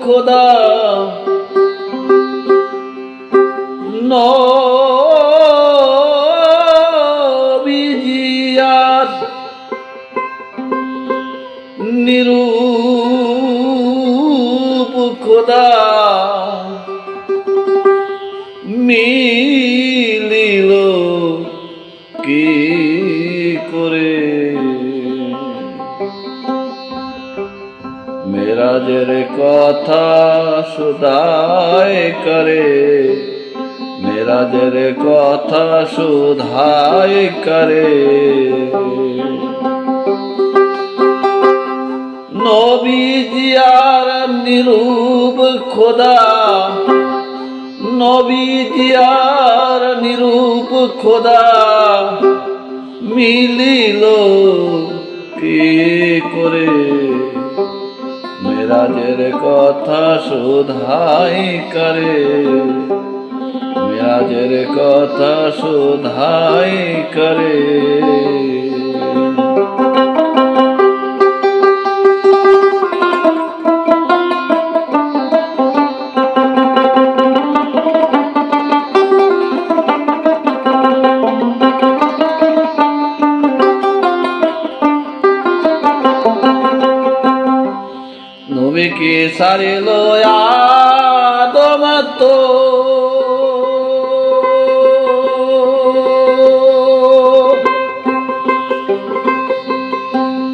খোদা নবীজিয়ার নিরূপ খোদা মিলিল কি মেরাজের কথা সুদায় করে, মেরাজের কথা সুধায় করে। নবীজিয়ার নিরূপ খোদা নবীজিয়ার নিরূপ খোদা, মিলিল কি করে? মেরাজের কথা শোধাই করে। মেরাজের কথা শোধাই করে। নবীকে সারিল আদম তো?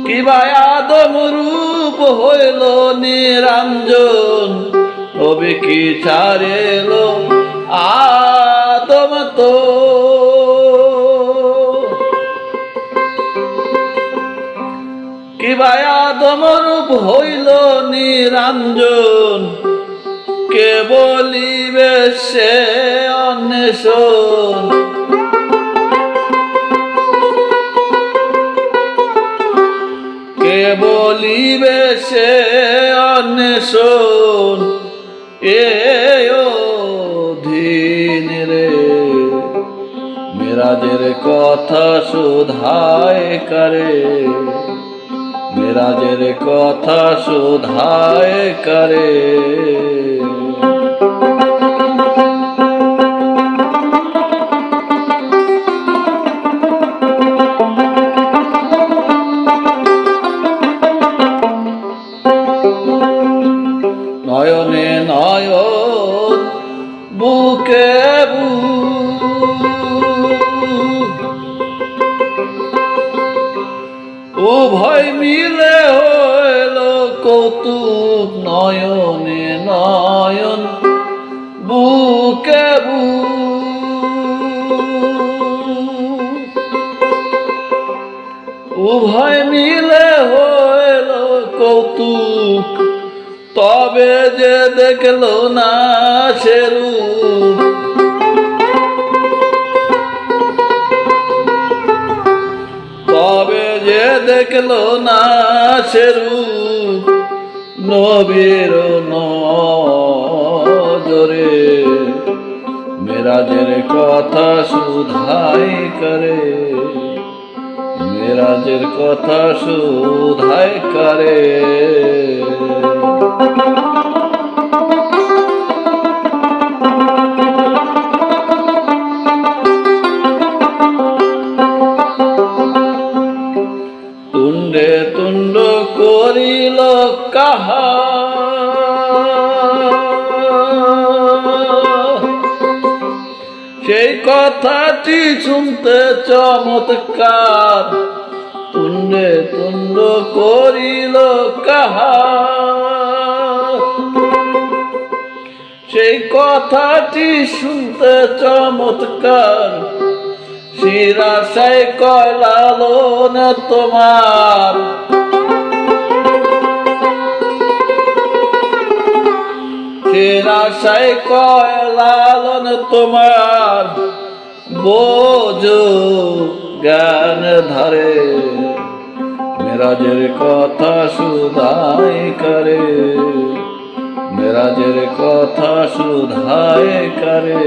কিবা আদম রূপ হইল নিরঞ্জন? নবী কি ছাড়িল আদম তো? কিবা আদমরূপ হইল সে অন্বেষণ। কে বলিবে সে অন্বেষণ? এ অধীন রে। মেরাজের কথা শোধায় করে? মেরাজের কথা শোধায় করে? উভয় মিলে হইল কৌতুক নয়নে নয়ন, বুকে বুক। উভয় মিলে হইল কৌতুক, তবে যে দেখল না সে রূপ দেখল না সেরু নবীর নজরে। মেরাজের কথা সুধাই করে মেরাজের কথা সুধাই করে। সেই কথাটি শুনতে চমৎকার। তুণ্ডে তুণ্ড করিল কাহা। সেই কথাটি শুনতে চমৎকার। শিরাশাই কয়লালো না তোমার। শিরাশাই কয়লালন তোমার, বোঝো জ্ঞান ধরে। মেরাজের কথা সুধাই করে, মেরাজের কথা সুধাই করে।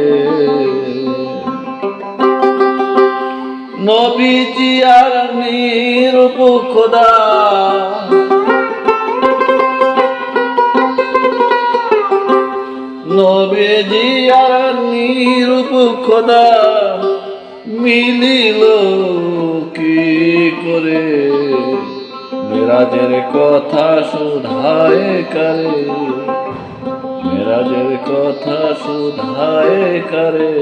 নবীজি আর নিরূপ খোদা নবীজি আর নিরূপ খোদা মিলিল কি করে? মেরাজের কথা শুধায় করে, মেরাজের কথা শুধায় করে।